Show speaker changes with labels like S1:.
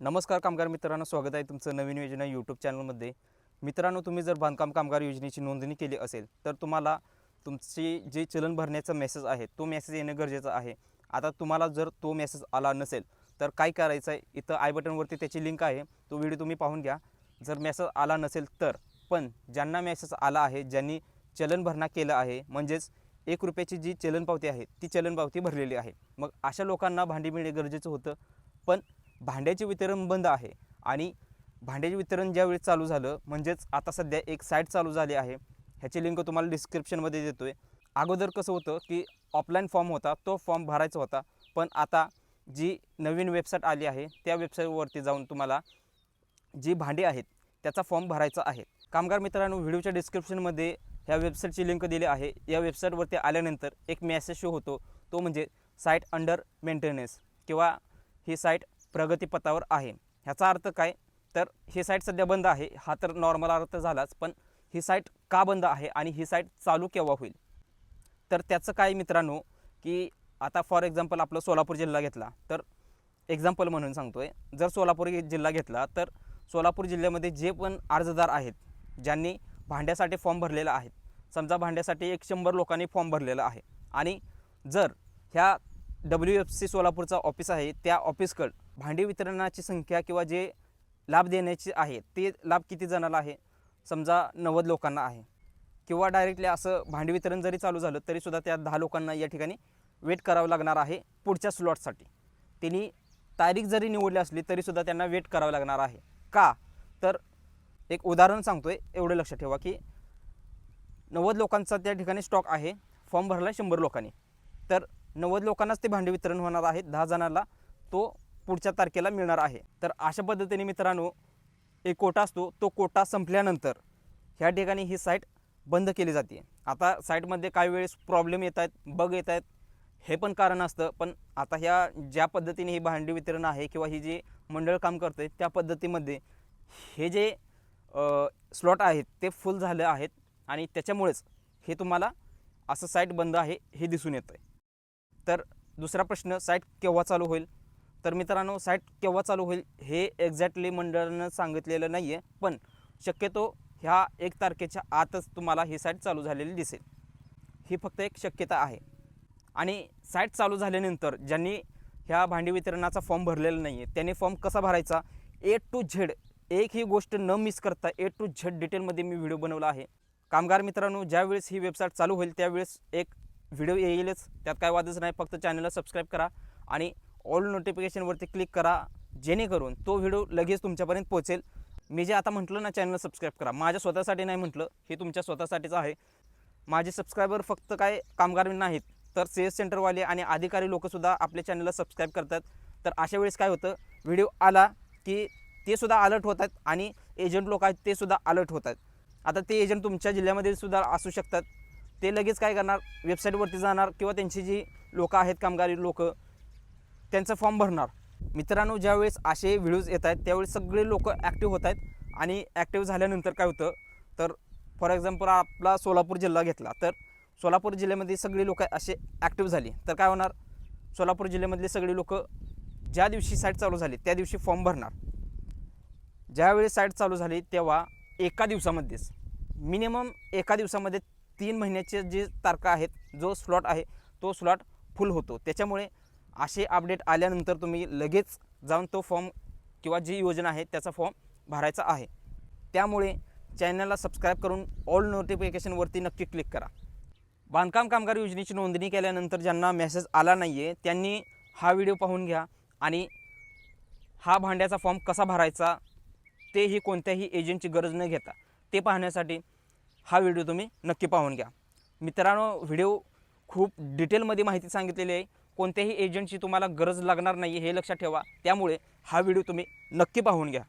S1: नमस्कार कामगार मित्रांनो स्वागत आहे तुमचं नवीन योजना यूट्यूब चॅनलमध्ये मित्रांनो तुम्ही जर बांधकाम कामगार योजनेची नोंदणी केली असेल तर तुम्हाला तुमची जे चलन भरण्याचा मेसेज आहे तो मेसेज येणं गरजेचं आहे. आता तुम्हाला जर तो मेसेज आला नसेल तर काय करायचं आहे? इथं आय बटनवरती त्याची लिंक आहे तो व्हिडिओ तुम्ही पाहून घ्या. जर मेसेज आला नसेल तर पण ज्यांना मेसेज आला आहे ज्यांनी चलन भरणा केलं आहे म्हणजेच एक रुपयाची जी चलन पावती आहे ती चलन पावती भरलेली आहे. मग अशा लोकांना भांडी मिळणे गरजेचं होतं पण भांड्याचे वितरण बंद आहे आणि भांड्याचे वितरण ज्यावेळी चालू झालं म्हणजेच आता सध्या एक साईट चालू झाली आहे ह्याची लिंक तुम्हाला डिस्क्रिप्शनमध्ये देतो आहे अगोदर कसं होतं की ऑफलाईन फॉर्म होता तो फॉर्म भरायचा होता पण आता जी नवीन वेबसाईट आली आहे त्या वेबसाईटवरती जाऊन तुम्हाला जी भांडी आहेत त्याचा फॉर्म भरायचा आहे. कामगार मित्रांनो व्हिडिओच्या डिस्क्रिप्शनमध्ये ह्या वेबसाईटची लिंक दिली आहे. या वेबसाईटवरती आल्यानंतर एक मेसेज शो होतो तो म्हणजे साईट अंडर मेंटेनन्स किंवा ही साईट प्रगतीपथावर आहे. ह्याचा अर्थ काय? तर ही साईट सध्या बंद आहे. हा तर नॉर्मल अर्थ झालाच पण ही साईट का बंद आहे आणि ही साईट चालू केव्हा होईल? तर त्याचं काय मित्रांनो की आता फॉर एक्झाम्पल आपलं सोलापूर जिल्हा घेतला तर एक्झाम्पल म्हणून सांगतो आहे जर सोलापूर जिल्हा घेतला तर सोलापूर जिल्ह्यामध्ये जे पण अर्जदार आहेत ज्यांनी भांड्यासाठी फॉर्म भरलेला आहे समजा भांड्यासाठी एक शंभर लोकांनी फॉर्म भरलेला आहे आणि जर ह्या डब्ल्यू एफ सी सोलापूरचा ऑफिस आहे त्या ऑफिसकडं भांडी वितरणाची संख्या किंवा जे लाभ देण्याचे आहे ते लाभ किती जणाला आहे? समजा नव्वद लोकांना आहे. किंवा डायरेक्टली असं भांडी वितरण जरी चालू झालं तरीसुद्धा त्या दहा लोकांना या ठिकाणी वेट करावं लागणार आहे पुढच्या स्लॉटसाठी त्यांनी तारीख जरी निवडली असली तरीसुद्धा त्यांना वेट करावं लागणार आहे. का? तर एक उदाहरण सांगतोय एवढं लक्ष ठेवा की नव्वद लोकांचा त्या ठिकाणी स्टॉक आहे फॉर्म भरला शंभर लोकांनी. तर नव्वद लोकांनाच ते भांडी वितरण होणार आहे दहा जणांना तो पुढच्या तारखेला मिळणार आहे. तर अशा पद्धतीने मित्रांनो एक कोटा असतो तो कोटा संपल्यानंतर ह्या ठिकाणी ही साईट बंद केली जाते. आता साईटमध्ये काही वेळेस प्रॉब्लेम येत आहेत बग येत आहेत हे पण कारण असतं. पण आता ह्या ज्या पद्धतीने ही भांडी वितरण आहे किंवा ही जी मंडळ काम करते त्या पद्धतीमध्ये हे जे स्लॉट आहेत ते फुल झाले आहेत आणि त्याच्यामुळेच हे तुम्हाला असं साईट बंद आहे हे दिसून येतं आहे तर दुसरा प्रश्न साईट केव्हा चालू होईल? तर मित्रांनो साईट केव्हा चालू होईल हे एक्झॅक्टली मंडळानं सांगितलेलं नाही आहे पण शक्यतो ह्या एक तारखेच्या आतच तुम्हाला ही साईट चालू झालेली दिसेल. ही फक्त एक शक्यता आहे. आणि साईट चालू झाल्यानंतर ज्यांनी ह्या भांडी वितरणाचा फॉर्म भरलेला नाही आहे त्यांनी फॉर्म कसा भरायचा? ए टू झेड एक ही गोष्ट न मिस करता ए टू झेड डिटेलमध्ये मी व्हिडिओ बनवला आहे. कामगार मित्रांनो ज्यावेळेस ही वेबसाईट चालू होईल त्यावेळेस एक व्हिडिओ येईलच. त्यात काय वादच नाही फक्त चॅनलला सबस्क्राईब करा आणि ऑल नोटिफिकेशनवरती क्लिक करा जेणेकरून तो व्हिडिओ लगेच तुमच्यापर्यंत पोहोचेल. मी जे आता म्हटलं ना चॅनल सबस्क्राईब करा. माझ्या स्वतःसाठी नाही म्हटलं हे तुमच्या स्वतःसाठीच आहे. माझे सबस्क्रायबर फक्त काय कामगार नाहीत तर सेल्स सेंटरवाले आणि अधिकारी लोकंसुद्धा आपल्या चॅनलला सबस्क्राईब करतात. तर अशा वेळेस काय होतं व्हिडिओ आला की ते सुद्धा अलर्ट होतात आणि एजंट लोक आहेत ते सुद्धा अलर्ट होतात आता ते एजंट तुमच्या जिल्ह्यामध्ये सुद्धा असू शकतात. ते लगेच काय करणार वेबसाईटवरती जाणार किंवा त्यांची जी लोकं आहेत कामगारी लोक त्यांचा फॉर्म भरणार. मित्रांनो ज्यावेळेस असे व्हिडिओज येत आहेत त्यावेळेस सगळे लोक ॲक्टिव्ह होत आहेत आणि ॲक्टिव्ह झाल्यानंतर काय होतं? तर फॉर एक्झाम्पल आपला सोलापूर जिल्हा घेतला तर सोलापूर जिल्ह्यामध्ये सगळी लोक असे ॲक्टिव्ह झाली. तर काय होणार? सोलापूर जिल्ह्यामधले सगळी लोक ज्या दिवशी साईट चालू झाली त्या दिवशी फॉर्म भरणार. ज्यावेळी साईट चालू झाली तेव्हा एका दिवसामध्येच मिनिमम एका दिवसामध्ये तीन महिन्याचे जे तारखा आहेत जो स्लॉट आहे तो स्लॉट फुल होतो. त्याच्यामुळे असे अपडेट आल्यानंतर तुम्ही लगेच जाऊन तो फॉर्म किंवा जी योजना आहे त्याचा फॉर्म भरायचा आहे. त्यामुळे चॅनलला सबस्क्राईब करून ऑल नोटिफिकेशनवरती नक्की क्लिक करा. बांधकाम कामगार योजनेची नोंदणी केल्यानंतर ज्यांना मेसेज आला नाही आहे त्यांनी हा व्हिडिओ पाहून घ्या आणि हा भांड्याचा फॉर्म कसा भरायचा तेही कोणत्याही एजंटची गरज न घेता. ते पाहण्यासाठी हा व्हिडिओ तुम्ही नक्की पाहून घ्या. मित्रांनो व्हिडिओ खूप डिटेलमध्ये माहिती सांगितलेली आहे. कोणत्याही एजंटची तुम्हाला गरज लागणार नाही हे लक्षात ठेवा. त्यामुळे हा व्हिडिओ तुम्ही नक्की पाहून घ्या.